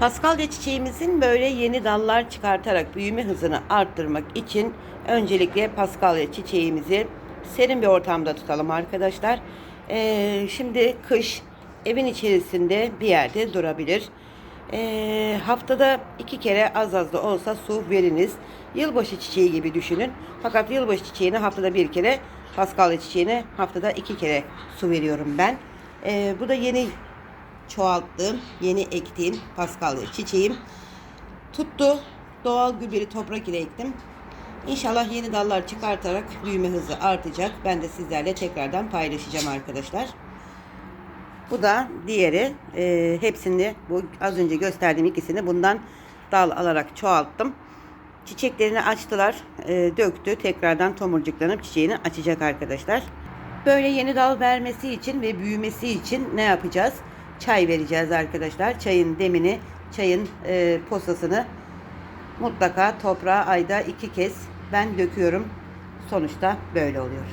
Paskalya çiçeğimizin böyle yeni dallar çıkartarak büyüme hızını arttırmak için öncelikle paskalya çiçeğimizi serin bir ortamda tutalım arkadaşlar. Ee, şimdi kış evin içerisinde bir yerde durabilir. Ee, haftada iki kere az az da olsa su veriniz. Yılbaşı çiçeği gibi düşünün. Fakat yılbaşı çiçeğine haftada bir kere, paskalya çiçeğine haftada iki kere su veriyorum ben. Ee, bu da yeni çoğalttığım, yeni ektiğim paskalya çiçeğim. Tuttu. Doğal gübreli toprak ile ektim. İnşallah yeni dallar çıkartarak büyüme hızı artacak. Ben de sizlerle tekrardan paylaşacağım arkadaşlar. Bu da diğeri. Ee, hepsini bu az önce gösterdiğim ikisini bundan dal alarak çoğalttım. Çiçeklerini açtılar, e, döktü. Tekrardan tomurcuklanıp çiçeğini açacak arkadaşlar. Böyle yeni dal vermesi için ve büyümesi için ne yapacağız? Çay vereceğiz arkadaşlar. Çayın demini, çayın e, posasını mutlaka toprağa ayda iki kez ben döküyorum. Sonuçta böyle oluyor.